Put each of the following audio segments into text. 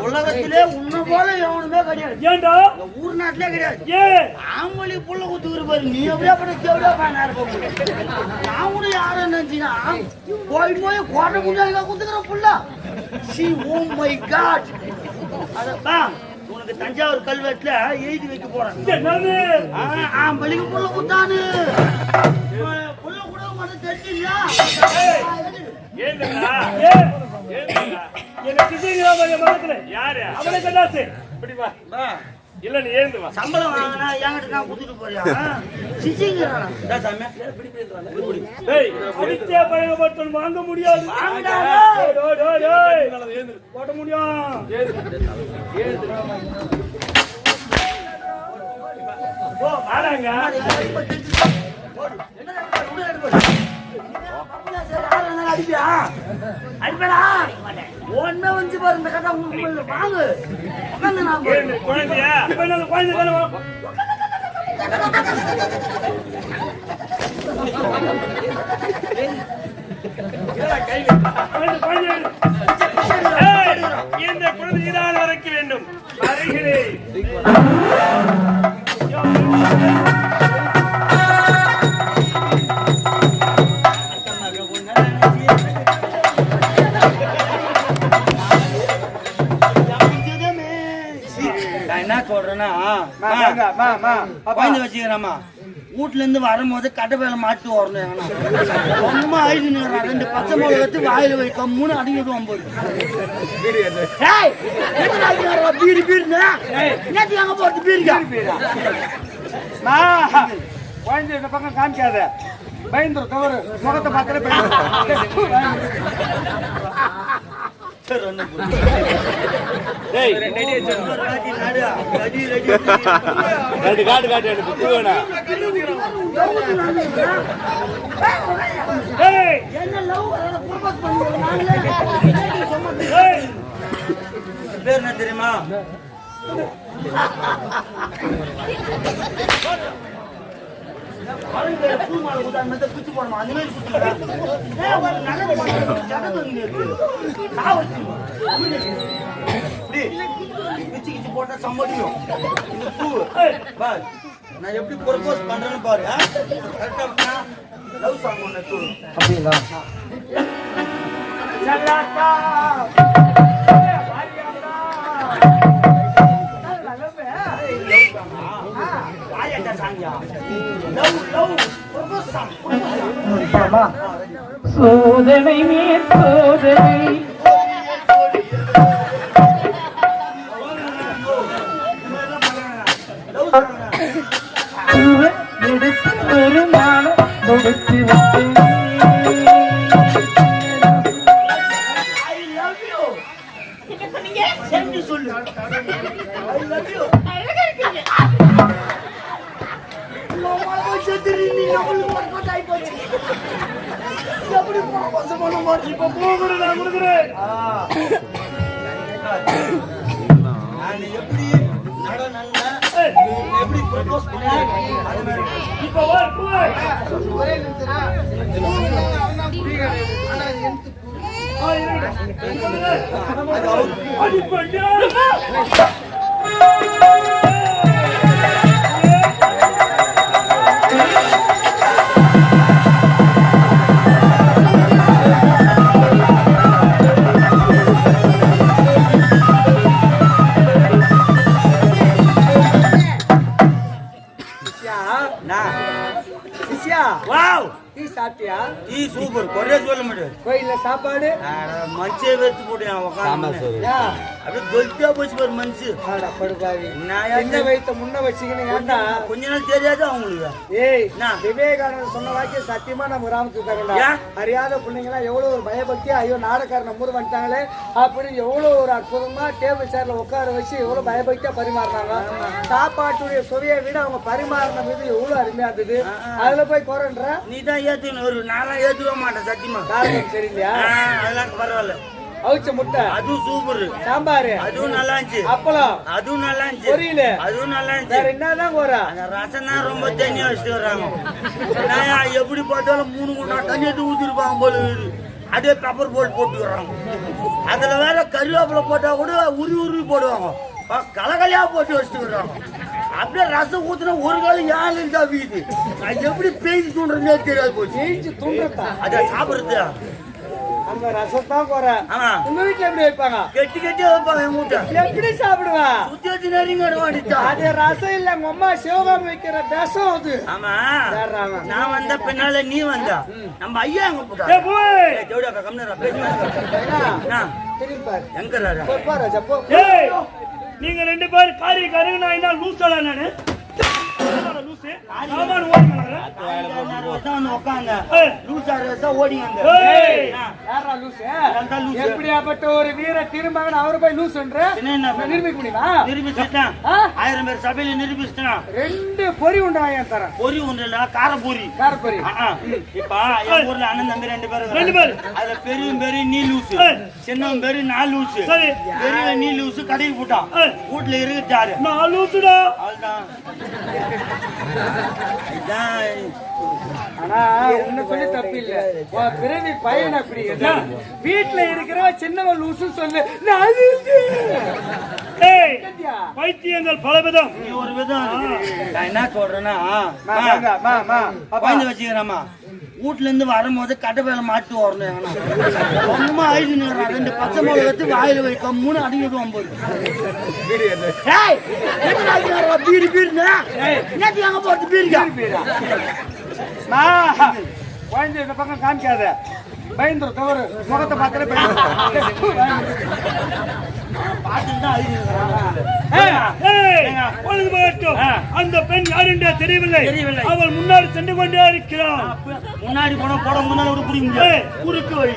உலகத்திலே உன்னை போல எவனுமே கிடையாது. ஏண்டா? ஊர் நாட்டிலே கிடையாது. ஏ? ஆம்பளி புள்ள குத்துக்கிற பாரு. நீ எப்படியா பண்ண கேவடியா பண்ண நான் கூட யாரும் நினைச்சினா போய் போய் கோட்டை முன்னாடி குத்துக்கிற புள்ள. சி ஓ மை காட் உனக்கு தஞ்சாவூர் கல்வெட்டுல எழுதி வைக்க போறேன் என்னது? ஆ, ஆம்பளைக்கு புள்ள குத்தானு புள்ள கூட மட்டும் தெரிஞ்சிங்களா எனக்கு யாரு? அவனை கண்டாசு இப்படி வா. இல்ல நீ ஏந்து வா. சம்பளம் வாங்கினா என்கிட்ட நான் குத்துட்டு போறியா சிசிங்கிறானா? சாமி டேய் அடித்தே பழகப்பட்டவன் வாங்க முடியாது. வாங்கடா. டேய், டேய், டேய், டேய். போட முடியும். ஓ வாடாங்க ஒன்னே வந்து பாரு இந்த கதை உங்களுக்கு வாங்கு உட்காந்து நான் குழந்தையா இந்த வரைக்க வேண்டும் வருகிறேன் சொல்றேன்னா குழந்தை வச்சுக்கிறேம்மா. வீட்டுல இருந்து வரும்போது கடை வேலை மாட்டு வரணும் ரொம்ப ஆயுது ரெண்டு பச்சை மிளகா வச்சு வாயில வைக்க மூணு நாளைக்கு வர்ற? பீடி பீடின்னு? நேத்து எங்க போறது? பீடிக்கா? குழந்தை இந்த பக்கம் காமிக்காத. பயந்துரும் தவறு. முகத்தை பார்த்தாலே பயந்துரும் சரி, ஒண்ணு ரெண்டு காட்டு காட்டு எனக்கு புத்து. ஏய் பேர் என்ன தெரியுமா? பழங்க பூ மாலை கொடுத்தா அந்த மாதிரி குச்சி போடணும். அந்த மாதிரி போட்டா இந்த பூ. பார். நான் எப்படி ப்ரொபோஸ் பண்றேன்னு பாரு கரெக்டா லவ் சாங் ஒன்று தூ. சோதனை மேல் சோதனை எடுத்து ஒரு நாளும் கொடுத்து இப்ப போகுது நான் கொடுக்குறேன். நான் எப்படி எப்படி ப்ரொபோஸ் பண்ணேன் அது மாதிரி இப்ப வா. போய் ஆ, இருடா. அடிப்பட்டா நான் சாப்பிட்டியா? Tea super. குறைய சொல்ல முடியாது. கோயில்ல சாப்பாடு? மனுஷே வெறுத்து போட்டு உட்காந்து? அப்படியே கொல்த்தியா போச்சு பாரு மனுஷு நான் என்ன வயித்த முன்ன வச்சுக்கணும் ஏன்டா கொஞ்ச நாள் தெரியாது அவங்களுக்கு ஏய் என்ன? விவேகானந்தர் சொன்ன வாக்கியம் சத்தியமா நம்ம ராமத்துக்கு தரண்டா ஏன்? அறியாத பிள்ளைங்களா எவ்வளவு ஒரு பயபக்தியா ஐயோ நாடகாரன் நம்ம ஊர் வந்துட்டாங்களே அப்படின்னு எவ்வளவு ஒரு அற்புதமா டேபிள் சேர்ல உட்கார வச்சு எவ்வளவு பயபக்தியா பரிமாறினாங்க. சாப்பாட்டுடைய சுவையை விட அவங்க பரிமாறின விதம் எவ்வளவு அருமையா இருந்தது. அதுல போய் குறைன்ற நீ தான் ஏத்துக்கணும் ஒரு நாளாக ஏத்துக்க மாட்டேன் சத்தியமா ஆ, அதெல்லாம் பரவாயில்ல. அவிச்ச முட்டை. அதுவும் சூப்பர். சாம்பார். அதுவும் நல்லா இருந்துச்சு. அப்பளம். அதுவும் நல்லா இருந்துச்சு. பொரியல். அதுவும் நல்லா வேற இருந்துச்சு என்னதான் போறா? அந்த ரசம் தான் ரொம்ப தண்ணியா வச்சுட்டு வர்றாங்க. நான் எப்படி பார்த்தாலும் மூணு குண்டா தண்ணி எடுத்து ஊத்திருப்பாங்க போல. அதே பெப்பர் போட்டு போட்டு வர்றாங்க. அதுல வேற கருவேப்பிலை போட்டா கூட உருவி உருவி போடுவாங்க. கலகலையா போட்டு வச்சுட்டு வர்றாங்க. அப்படியே ரசம் ஊத்துனா ஒரு காலம் இருந்தா வீடு? நான் எப்படி பேசி தூண்டுறதுனே தெரியாது போச்சு. ஜெயிச்சு தூண்டுறதா? அதை சாப்பிடுறது. அந்த ரசத்தான் போற. ஆமா. உங்க வீட்டுல எப்படி வைப்பாங்க? கெட்டி கெட்டி வைப்பாங்க மூட்டை. எப்படி சாப்பிடுவா? சுத்தி வச்சு அது ரசம் இல்ல உங்க அம்மா சிவகாமி வைக்கிற விஷம் அது. ஆமா. நான் வந்த பின்னால நீ வந்தா. நம்ம ஐயா எங்க போட்டா. போய். ஜோடியா கம்னரா பேசி ராஜா போ. நீங்க ரெண்டு பேரும் காரி கருகு என்ன லூசலா நானு? எப்படியாப்பட்ட ஒரு வீர திருமகன் அவரு போய் நான் நிரூபிக்க முடியுமா? நிரூபிச்சுட்டான். ஆ? ஆயிரம் பேர் சபையில நிரூபிச்சுட்டான். ரெண்டு பொறி கார பொரி கார பொறி. இப்ப என் ஊர்ல அண்ணன் தம்பி ரெண்டு பேரும் ரெண்டு. பேரு. அதுல பெரியவன் பேரு நீ லூசு. சின்னவன் பேரு நான் லூசு. பெரியவன் நீ லூசு கடைக்கு போட்டான். வீட்டுல இருக்குச்சாரு நான் லூசுடா அதுதான் இதான் ஆனா ஒண்ணு சொல்லி தப்பு இல்ல உன் பிறவி பையன் அப்படி? வீட்டுல இருக்கிற சின்னவன் லூசு சொல்லு? பைத்தியங்கள் பலவிதம் நீ ஒரு விதம். நான் என்ன சொல்றேன்னா. குழந்தை வச்சுக்கிறேம்மா வீட்டுல இருந்து வரும்போது கட்டை மேல மாட்டு வரணும். ரொம்ப ஆயிடுச்சு ரெண்டு பச்சை மிளகா எடுத்து வாயில வைக்க மூணு அடிக்கிட்டு ஒன்பது? பீடி பீடினா என்னத்துக்கு அங்க போறது? பீடிக்கா? குழந்தை இந்த பக்கம் காமிக்காத. பயந்துரும் தவறு முகத்தை பார்த்தாலே அந்த பெண் யார் என்றே தெரியவில்லை. தெரியவில்லை. அவள் முன்னாடி சென்று கொண்டே இருக்கிறாள். முன்னாடி போனா போட முன்னாடி பிடிக்க முடியாது குறுக்கு வழி.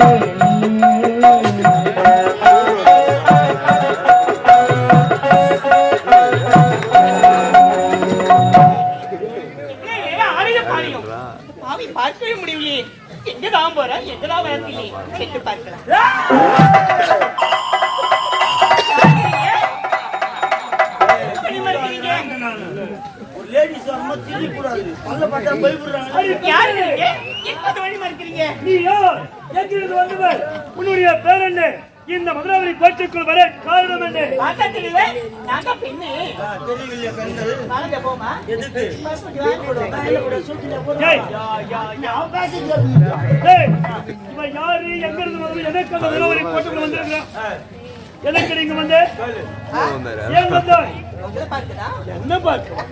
dele. இவன் யாரு எங்க இருந்து வந்து எனக்கு அந்த மதுராவதி கோட்டைக்குள் வந்திருக்கிறான் எதற்கு நீங்க வந்து ஏன் வந்தாய் என்ன பார்க்க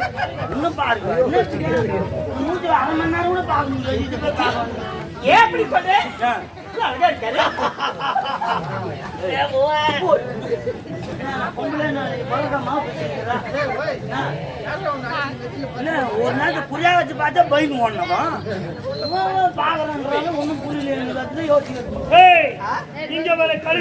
பாருங்க என்ன தெரியாது? மூஞ்சில அரை மணி நேரம் கூட பார்க்க முடியாது இது போய் பார்க்கணும். ஏன் அப்படி சொல்ற அழகா இருக்காரு ஒரு நாளைக்கு புரியா வச்சு பார்த்தா பயந்து ஓடணுமா பாக்குறாங்க புரியல இங்க வர கரு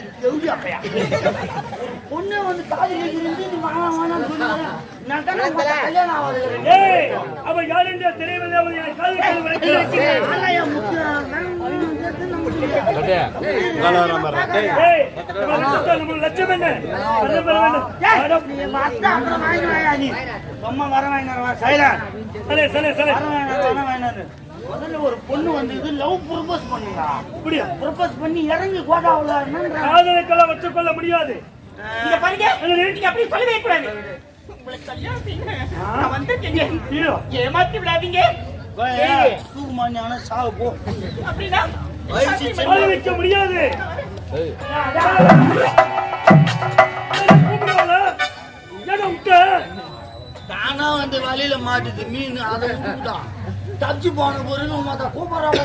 பொண்ணு வந்து காதல் இருந்து நீ வேணாம் வேணாம்னு சொல்லுங்க நான் தானே கல்யாணம் ஆகாது யார் என்றே தெரியவில்லை லட்சம் என்ன? அப்புறம் வாங்கி நீ? சும்மா வர வாங்கினாரு வா சைலன் சலே. சலே சலே வர வாங்கினாரு முதல்ல ஒரு பொண்ணு வந்து இது லவ் ப்ரொபோஸ் பண்ணுங்க அப்படியா? ப்ரொபோஸ் பண்ணி இறங்கி கோதாவுல காதலுக்கெல்லாம் வச்சுக்கொள்ள முடியாது. இங்க பாருங்க. என்னது? நீங்க அப்படி சொல்லவே கூடாது. உங்களுக்கு கல்யாணம் வந்திருக்கேங்க ஏமாத்தி விடாதீங்க. தூக்குமானியான சாவு போ. அப்படின்னா வைக்க முடியாது. தானா வந்து வலையில மாட்டுது மீன் அதை விட்டுட்டான் தப்பிச்சு போன பொருள் மத்த கூப்பிடுறாங்க.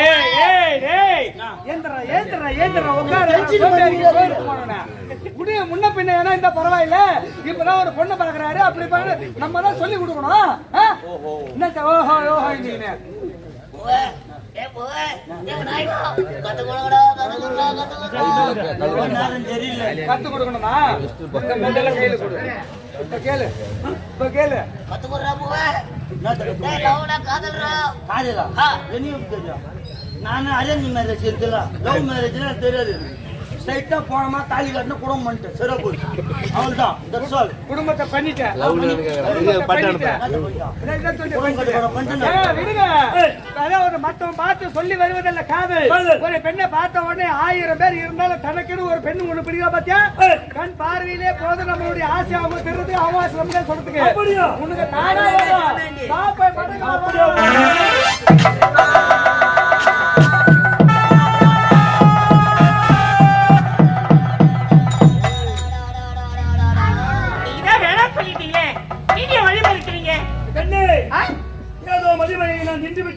ஏய் ஏய் ஏய். ஏந்திரா ஏந்திரா ஏந்திரா உட்காரு. சோம்பேறி கோயிலுக்கு போனவனே. முடிய முன்ன பின்ன வேணா இந்த பரவாயில்ல. இப்பதான் ஒரு பொண்ணு பாக்குறாரு அப்படி பாரு நம்ம தான் சொல்லி கொடுக்கணும்? என்ன ஓஹோ. ஓஹோ நீங்க கத்து கொடுக்கணுமா? இப்ப கேளு. இப்ப கேளு. காதலா? என்னையும் தெரியும். நான் அரேஞ்ச் மேரேஜ் இருக்குல்ல லவ் மேரேஜ்னா தெரியாது. ஸ்ட்ரைட்டா போனோமா தாலி கட்டின குடும்பம் பண்ணிட்டேன். சிறப்பு. போயிட்டு அவ்வளவுதான். தட்ஸ் ஆல் குடும்பத்தை பண்ணிட்டேன். அதாவது மத்தவன் பார்த்து சொல்லி வருவதல்ல காதல். ஒரு பெண்ணை பார்த்த உடனே ஆயிரம் பேர் இருந்தாலும் தனக்குன்னு ஒரு பெண்ணு ஒண்ணு பிடிக்கா பாத்தியா. கண் பார்வையிலே போது நம்மளுடைய ஆசை அவங்க தெரிஞ்சு அவகாசம் சொல்றதுக்கு? உனக்கு தானா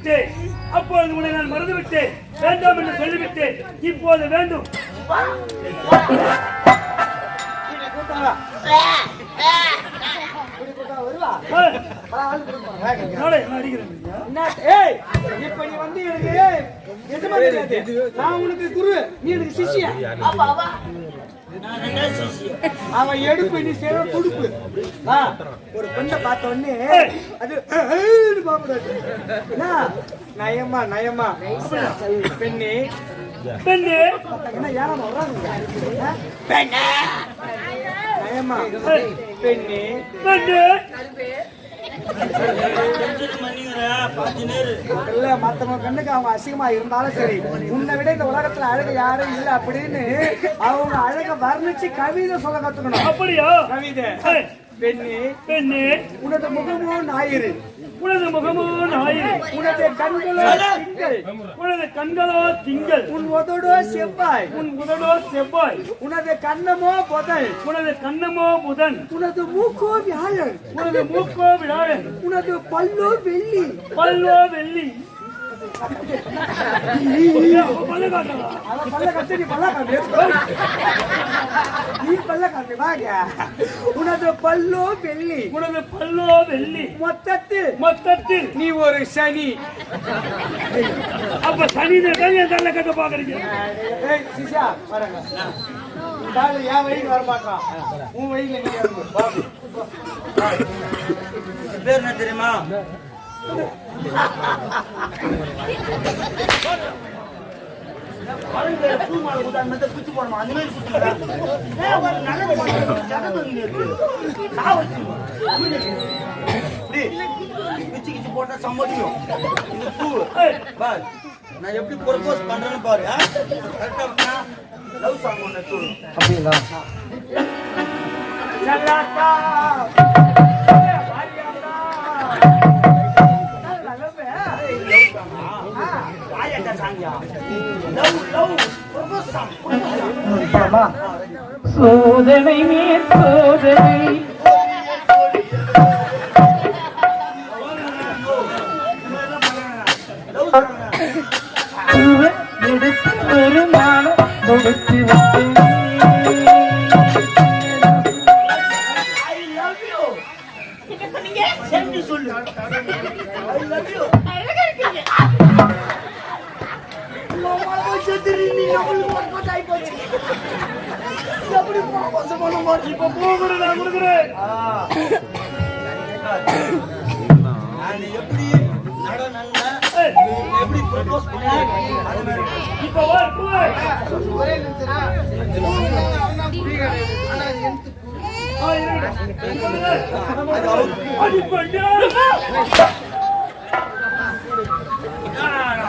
விட்டேன். அப்பொழுது உன்னை நான் மறந்து விட்டேன் வேண்டாம் என்று சொல்லிவிட்டேன். இப்போது வேண்டும். நான் உனக்கு குரு நீ எனக்கு சிஷ்யா. அவன் எடுப்பு நீ துடுப்பு ஆ, ஒரு பெண்ணை பார்த்த உடனே அது? நயமா நயமா. பெண்ணே. பெண்ணே. யாரும் வர்றாங்க ஆ? நயமா. பெண்ணே. பெண்ணே. இல்ல மத்தவங்க கண்ணுக்கு அவங்க அசிங்கமா இருந்தாலும் சரி. உன்னை விட இந்த உலகத்துல அழகு யாரும் இல்ல அப்படின்னு அவங்க அழக வர்ணிச்சு கவிதை சொல்ல கத்துக்கணும். அப்படியா? கவிதை. பெண்ணே பெண்ணே. உனது முகமோ ஞாயிறு உனது முகமோ ஞாயிறு உனது கண்களோ திங்கள். உனது கண்களோ திங்கள். உன் உதடோ செவ்வாய். உன் உதடோ செவ்வாய். உனது கண்ணமோ புதன். உனது கண்ணமோ புதன். உனது மூக்கோ வியாழன். உனது மூக்கோ விழாழன் உனது பல்லோ வெள்ளி. பல்லோ வெள்ளி. நீ பல்ல காட்டு நீ பல்ல காட்டு வாங்க உனது பல்லோ வெள்ளி மொத்தத்தில் மொத்தத்தில் நீ ஒரு சனி. அப்ப சனி என் தள்ள கட்ட பாக்குறீங்க ஏய் சிஷா வரங்க காலை என் வழிக்கு வர மாட்டான் உன் வழியில நீ. பேர் என்ன தெரியுமா? பழங்க போட்டா சம்மதிக்கும் பூ நான் எப்படி ப்ரொபோஸ் பண்றேன்னு பாரு கரெக்டா லவ் சாங் ஒன்று தூள் சோதனை மேல் சோதனை பூவை எடுத்து ஒரு கொடுத்து இப்ப போகுது நான் கொடுக்குறேன் நான் எப்படி நட நல்ல எப்படி ப்ரொபோஸ் பண்ணேன் அது மாதிரி இப்ப வா பூவே. ஆ, இருக்கட்டும். அடி பண்ணு.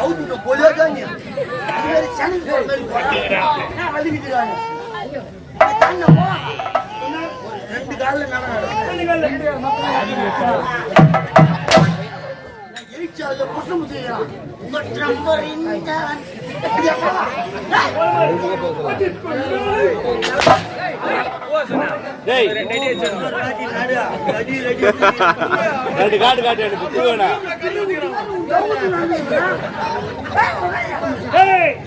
அவுத்து போலியோ அது மாதிரி போற மாதிரி ரெண்டு காலில் செய்யலாம் உங்க இந்த ரெண்டு காட்டு காட்டு எனக்கு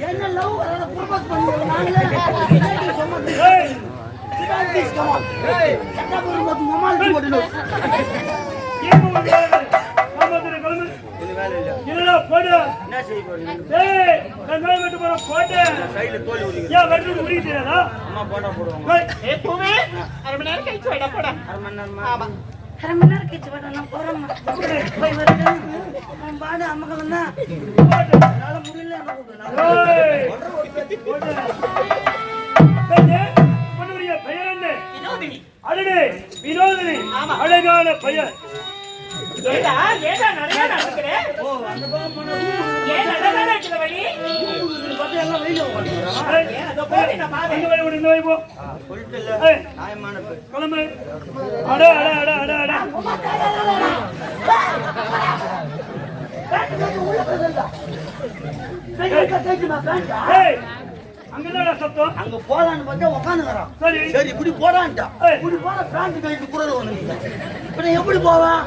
என்ன லவ் ப்ரொபோஸ் பண்ணுவோம் நாங்களே ப்ளீஸ் கம் ஆன் சட்டா என்னடா போடு என்ன செய்ய போறீங்க ஏய் நான் வெட்டு போற போடு சைடுல தோல் உரிங்க ஏன் வெட்டு முடிய அம்மா போட்டா போடுவாங்க எப்பவுமே அரை மணி நேரம் கழிச்சு வேடா போடா அரை மணி நேரமா ஆமா அரை மணி நேரம் கழிச்சு வேடா நான் போறேன். போய் வரேன். பாடு அம்மகள் தான் என்னால முடியல பெயர் என்ன? வினோதினி. அடடே வினோதினி. ஆமா. அழகான பெயர். ஏடா ஏடா நிறைய நடக்கிறேன் ஓ அந்த பக்கம் போனா ஏன் நடந்தாடா இருக்கிற வழி? பத்தி எல்லாம் வெளியில வழி போ கிளம்பு. அட அட அட அட அட. அங்கதான் சத்தம்? அங்க போலான்னு பார்த்தா உட்காந்துக்கிறான் சரி. சரி இப்படி போடான்ட்டா. இப்படி போற பேண்ட் கழிட்டு குரல் ஒண்ணு இப்ப எப்படி போவேன்?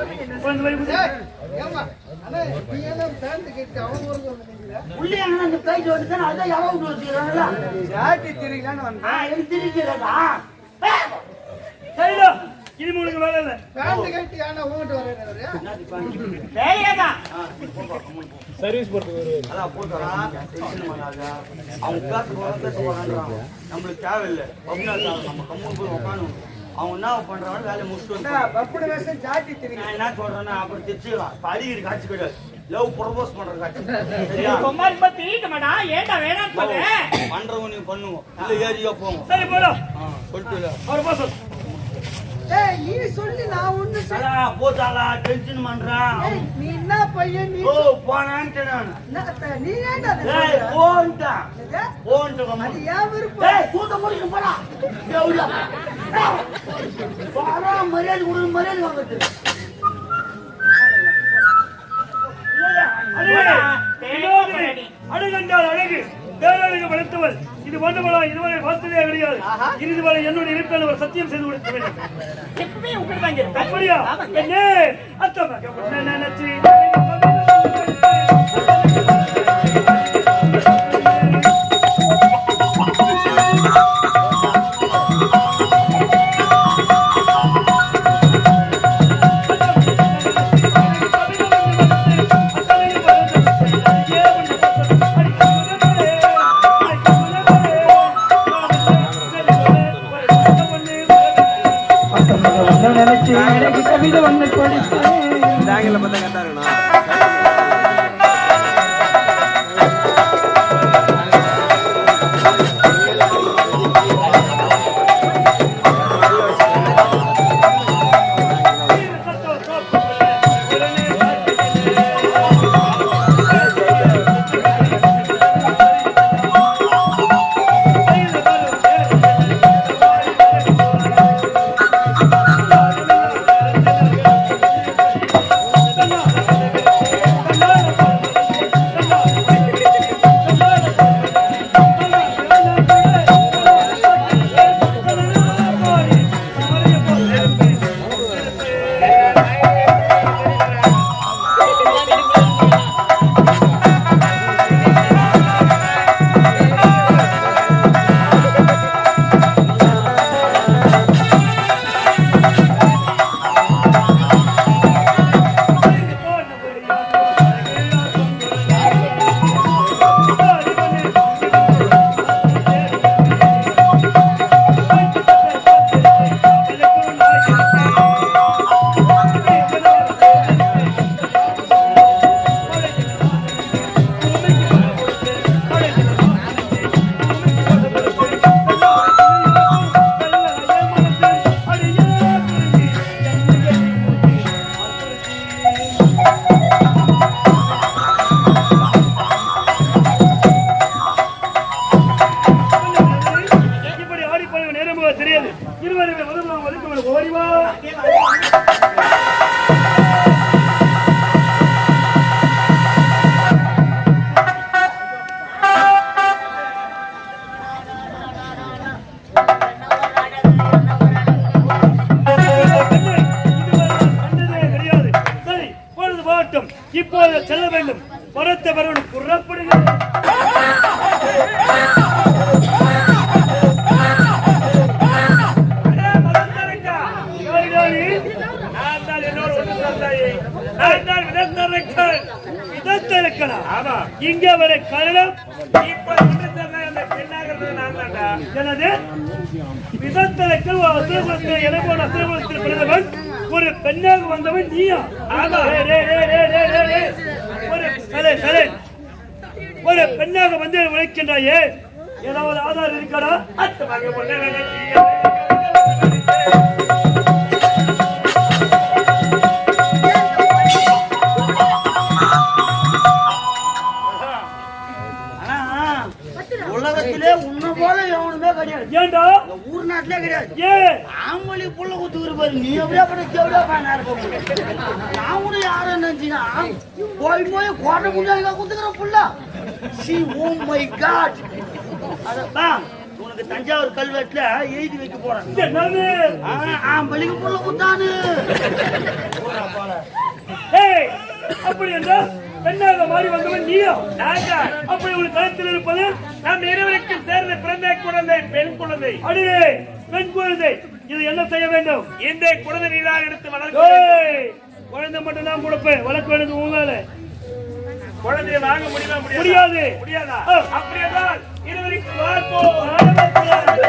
உள்ளே அந்த பேண்ட் வந்து அதான் எவ்வளவு வச்சுக்கிறாங்கல்ல ஜாட்டி திரிக்கலான்னு வந்தேன். ஆ எனக்கு தெரிஞ்சுக்கிறதா? சரிடா இனிமே உனக்கு வேலை இல்லை. பேண்ட் கட்டி ஆனா உங்ககிட்ட வரேன் வேலையாதான் அதான் போட்டுறான் டென்ஷன் பண்ணாத அவங்க போற பேச போறான்றாங்க நம்மளுக்கு தேவையில்லை. அப்படின்னா நம்ம கம்மூர் போய் உட்காந்து அவங்க என்ன பண்றாங்க வேலையை முடிச்சுட்டு நான் என்ன சொல்றேன்னா அப்புறம் தெரிச்சுக்கலாம் அடிக்கிற காட்சி கிடையாது லவ் ப்ரொபோஸ் பண்ற காட்சி. சரியா? ரொம்ப ரொம்ப திரிக்க மாட்டா ஏண்டா வேணாம் போது பண்றவங்க நீங்க பண்ணுங்க இல்ல ஏரியா போங்க சரி ஆ, சொல்லிட்டு பாசம் நீ சொல்லி நான் ஒண்ணு அடா, போட்டாளா டென்ஷன் பண்றான் நீ என்ன பையன் நீ ஓ போனான்ட்டு நான். நீ ஏன்டா அதை ஏய் என்னது? போன்ட்டு அது கம்முனு. ஏன் விருப்பம்? ஏய் கூட்ட முடிக்க போடா. எவ்வளோ பாரா மரியாதை கொடு மரியாதை வாங்குறது. அழகென்றால் அழகு பேரழகு வளர்த்தவள் இது ஒன்றுமலா இதுவரை பார்த்ததே கிடையாது. இறுதி வரை என்னுடைய இருப்பில் ஒரு சத்தியம் செய்து கொடுக்க வேண்டும். எப்பவுமே உங்களை தான் இருப்பேன் அப்படியா? அத்தம் நினைச்சு அசுரகுலத்தில் எனக்கோட அசுரகுலத்தில் பிறந்தவன் ஒரு பெண்ணாக வந்தவன் நீயா? ஆமா. ஒரு சரி சரி ஒரு பெண்ணாக வந்து உழைக்கின்றாயே. ஏதாவது ஆதாரம் இருக்காடா? ஆம்பளி புள்ள குத்துக்கிற பாரு. நீ எப்படியா பண்ண கேவடியா பண்ண? நான் கூட யார நினைச்சினா போய் போய் கோட்டை முடியாத குத்துக்கிற புள்ள. சி ஓ மை காட் அதான் உனக்கு தஞ்சாவூர் கல்வெட்டுல எழுதி வைக்க போறேன். ஆம்பளைக்கு புள்ள குத்தானு. அப்படி என்றால் பெண்ணாக மாறி வந்தவன் நீயா? நான்டா அப்படி உன் கழுத்தில் இருப்பது நம் இருவருக்கும் சேர்ந்த பிறந்த குழந்தை பெண் குழந்தை. அடியே பெண் குழந்தை. இது என்ன செய்ய வேண்டும்? இந்த குழந்தை நீதான் எடுத்து வளர்க்க வேண்டும். குழந்தை மட்டும் தான் கொடுப்பேன் வளர்க்க உன் வேலை. குழந்தையை வாங்க முடியுமா? முடியாது. முடியாதா. ஆ. அப்படி என்றால் இருவருக்கும் பார்ப்போம்.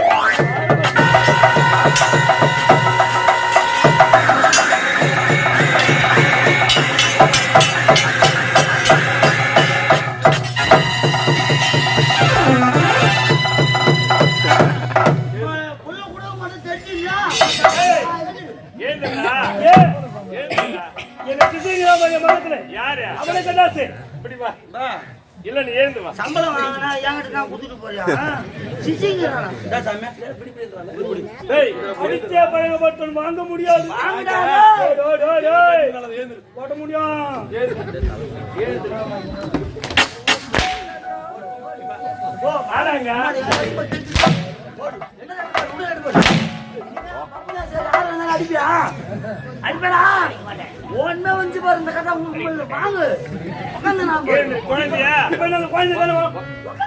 பழகப்பட்டவன் வாங்க முடியாது. வாங்கடா. டேய், டேய், டேய், டேய். போட முடியும். போ ஆடாங்க அடிப்பியா அடிப்படா. ஒண்ணு வந்து பாரு இந்த கதை உங்களுக்கு வாங்கு. உட்காந்து நான் குழந்தையா? இப்ப என்ன குழந்தை தானே வா. குழந்தை,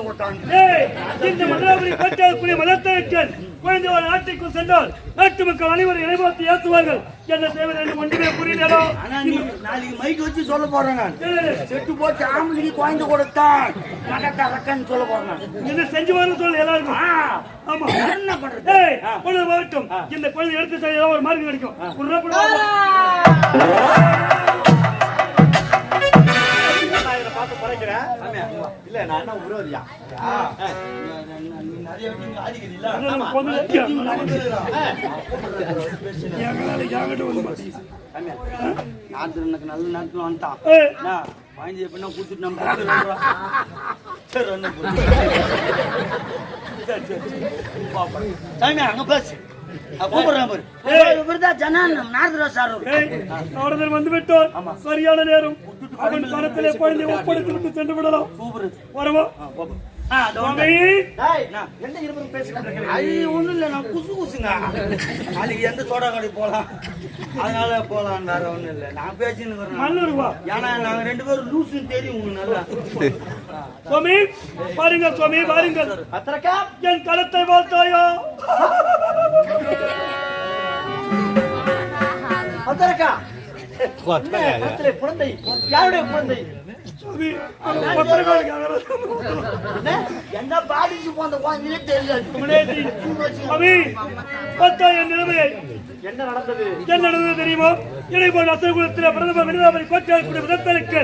கொடுத்தாங்க ஏய், இந்த மதுராபுரி கோட்டைக்குரிய மதத்தரக்கன் குழந்தை ஒரு நாட்டுக்குள் சென்றால் நாட்டு மக்கள் அனைவரும் இணைபார்த்து ஏற்றுவார்கள். என்ன செய்வது என்று ஒன்றுமே புரியலோ நாளைக்கு மைக் வச்சு சொல்ல போறேன் நான் செட்டு போட்டு ஆம்பளுக்கு குழந்தை கொடுத்தான். நடக்க ரக்கன்னு சொல்ல போறேன் நான். என்ன செஞ்சு வரணும் சொல்லு எல்லாருக்கும். ஆமா. என்ன பண்றது? பொழுது வரட்டும் இந்த குழந்தை எடுத்து செய்ய ஏதாவது ஒரு மார்க் கிடைக்கும். ஒரு எனக்கு நல்ல நேரத்துல வந்துட்டான். ஏய், என்ன, வாங்கி எப்படின்னா கொடுத்துட்டு நம்ம. சாமி, அங்க பேசு. வந்து விட்டோர் சரியான நேரம். அவன் குழந்தை ஒப்படைத்து விட்டு சென்று விடலாம். வரவா ஒண்ணும் இல்ல, நான் குசு குசுங்க. நாளைக்கு எந்த சோடா போலாம்? அதனால போலாம் வேற ஒண்ணும் இல்ல. நான் பேசின்னு ஏன்னா நாங்க ரெண்டு பேரும் லூசுன்னு தெரியும் உங்களுக்கு நல்லா. சுவாமி பாருங்கள் சுவாமி என் கரத்தை வாழ்த்தாயா குழந்தை. யாருடைய குழந்தை? எந்த பாடிச்சு போந்த குழந்தையே நிலைமையை. என்ன நடந்தது? என்ன நடந்தது தெரியுமா? என்னை போன்ற அசகுலத்தில் பிரதமர் விருதாபரி கோட்டையாளர்களுடைய விதத்தலுக்கு.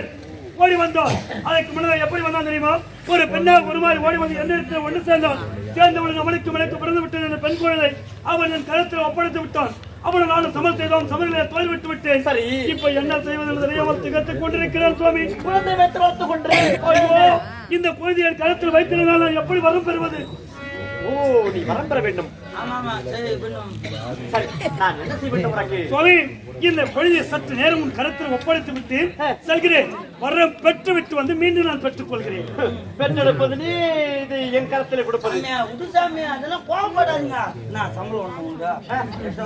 ஓடி வந்தோம். அதற்கு முன்னதாக எப்படி வந்தான் தெரியுமா? ஒரு பெண்ணாக ஒரு மாதிரி ஓடி வந்து என்னிடத்தில் ஒன்று சேர்ந்தான். சேர்ந்தவனுக்கு அவனுக்கு எனக்கு பிறந்து விட்டது. அந்த பெண் குழந்தை அவன் என் கருத்தில் ஒப்படைத்து விட்டான். அவனை நானும் சமர் செய்தோம். சமர்களை தோல் விட்டு விட்டேன். சரி. இப்ப என்ன செய்வது என்று தெரியாமல் திகத்துக் கொண்டிருக்கிறேன் சுவாமி. குழந்தை வைத்து கொண்டு. ஐயோ இந்த குழந்தையை கழுத்தில் வைத்திருந்தால் எப்படி வரம் பெறுவது? ஓ நீ வரம் பெற வேண்டும். சுவாமி இந்த குழந்தையை சற்று நேரம் உன் கருத்தில் ஒப்படைத்து விட்டு செல்கிறேன் வரம் பெற்று விட்டு வந்து மீண்டும் நான் பெற்றுக் கொள்கிறேன் பெற்றெடுப்பது நீ இது என் கரத்தில் கொடுப்பது சாமியா, விடு சாமி, அதெல்லாம் கோவப்படாதீங்க. நான் சம்பளம் உண்டு.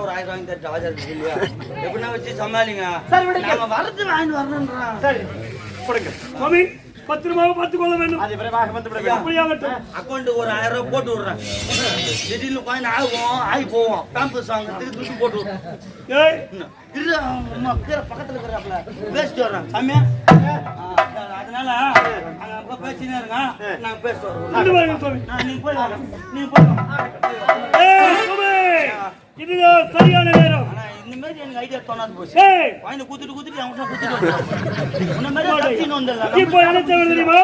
ஒரு ஆயிரம் வாங்கி இருக்கு இல்லையா? எப்படின்னா வச்சு சமாளிங்க. சரி, வரது வாங்கிட்டு வரணுன்றோம். சரி கொடுங்க சுவாமி பத்திரமாக பார்த்துக் கொள்ள வேண்டும். அது விரைவாக வந்து விட வேண்டும். அப்படியாகட்டும் அக்கௌண்ட் ஒரு ஆயிரம் ரூபாய் போட்டு விடுறேன். திடீர்னு கோயின் ஆகும் ஆகி போவோம். பேம்பஸ் வாங்குறதுக்கு துட்டு போட்டு விடுறேன் ஏய், இரு அம்மா கீரை பக்கத்துல இருக்கிறாப்ல பேசிட்டு வர்றேன். சாமியா அதனால அங்க பேசினே இருங்க. நாங்க பேசிட்டு வரோம் நான் நீங்க போய் நீங்க போய் இதுதான் சரியான நேரம். இந்த மாதிரி எனக்கு ஐடியா தோணாது போச்சு ஏய், வாங்கி குத்துட்டு குத்துட்டு அவன் குத்துட்டு உன்ன மாதிரி கத்தின்னு வந்துடலாம் இப்போ என்ன தேவை தெரியுமா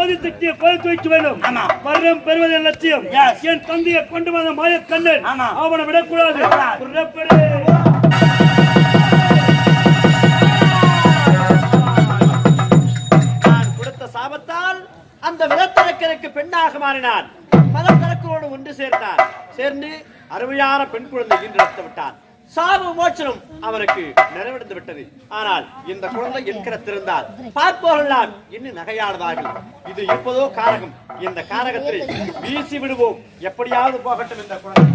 ஆதிசக்தியை குறைத்து வைக்க வேண்டும் ஆமா. வரம் பெறுவது என் லட்சியம் Yes. என் தந்தையை கொண்டு வந்த மாய கண்ணன் ஆமா. அவனை விடக்கூடாது விடக்கூடாது. புறப்படு. நான் கொடுத்த சாபத்தால் அந்த விதத்தரக்கருக்கு பெண்ணாக மாறினான் மதத்தரக்கரோடு ஒன்று சேர்ந்தான் சேர்ந்து அருமையான பெண் குழந்தை ஈன்றெடுத்து விட்டான் சாப மோட்சனம் அவருக்கு நிறைவடைந்து விட்டது. ஆனால் இந்த குழந்தை என்கிறத்திருந்தால் பார்ப்போரெல்லாம் இன்னும் நகையாடுவார்கள் இது எப்போதோ காரகம். இந்த காரகத்தை வீசி விடுவோம். எப்படியாவது போகட்டும் இந்த குழந்தை.